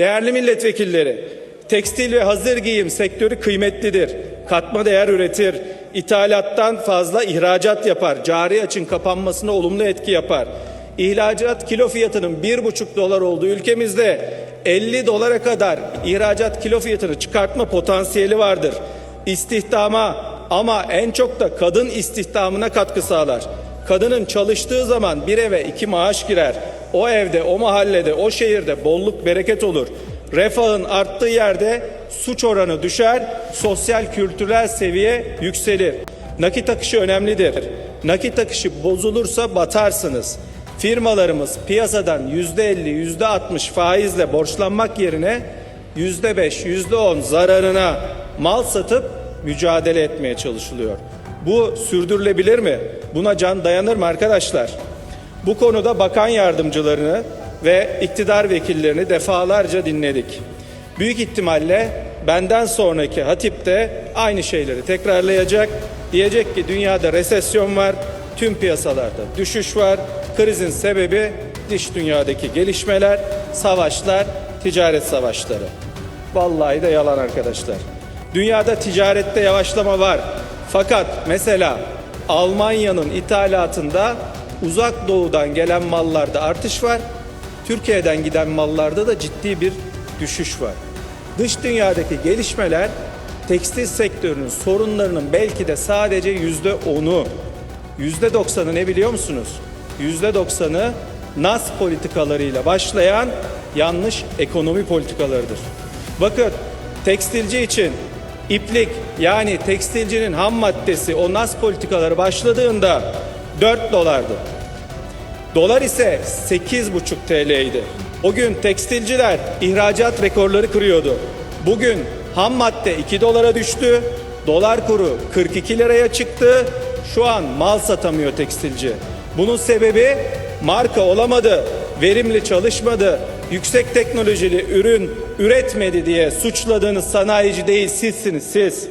Değerli milletvekilleri, tekstil ve hazır giyim sektörü kıymetlidir. Katma değer üretir, ithalattan fazla ihracat yapar, cari açın kapanmasına olumlu etki yapar. İhracat kilo fiyatının bir buçuk dolar olduğu ülkemizde 50 dolara kadar ihracat kilo fiyatını çıkartma potansiyeli vardır. İstihdama ama en çok da kadın istihdamına katkı sağlar. Kadının çalıştığı zaman bir eve iki maaş girer. O evde, o mahallede, o şehirde bolluk bereket olur. Refahın arttığı yerde suç oranı düşer, sosyal kültürel seviye yükselir. Nakit akışı önemlidir. Nakit akışı bozulursa batarsınız. Firmalarımız piyasadan yüzde elli, yüzde altmış faizle borçlanmak yerine yüzde beş, yüzde on zararına mal satıp mücadele etmeye çalışılıyor. Bu sürdürülebilir mi? Buna can dayanır mı arkadaşlar? Bu konuda bakan yardımcılarını ve iktidar vekillerini defalarca dinledik. Büyük ihtimalle benden sonraki hatip de aynı şeyleri tekrarlayacak. Diyecek ki dünyada resesyon var, tüm piyasalarda düşüş var. Krizin sebebi dış dünyadaki gelişmeler, savaşlar, ticaret savaşları. Vallahi de yalan arkadaşlar. Dünyada ticarette yavaşlama var. Fakat mesela Almanya'nın ithalatında uzak doğudan gelen mallarda artış var. Türkiye'den giden mallarda da ciddi bir düşüş var. Dış dünyadaki gelişmeler tekstil sektörünün sorunlarının belki de sadece yüzde onu, yüzde doksanı ne biliyor musunuz? Yüzde doksanı NAS politikalarıyla başlayan yanlış ekonomi politikalarıdır. Bakın tekstilci için iplik yani tekstilcinin ham maddesi o NAS politikaları başladığında 4 dolardı. Dolar ise 8,5 TL'ydi. O gün tekstilciler ihracat rekorları kırıyordu. Bugün ham madde 2 dolara düştü. Dolar kuru 42 liraya çıktı. Şu an mal satamıyor tekstilci. Bunun sebebi marka olamadı, verimli çalışmadı, yüksek teknolojili ürün üretmedi diye suçladığınız sanayici değil sizsiniz siz.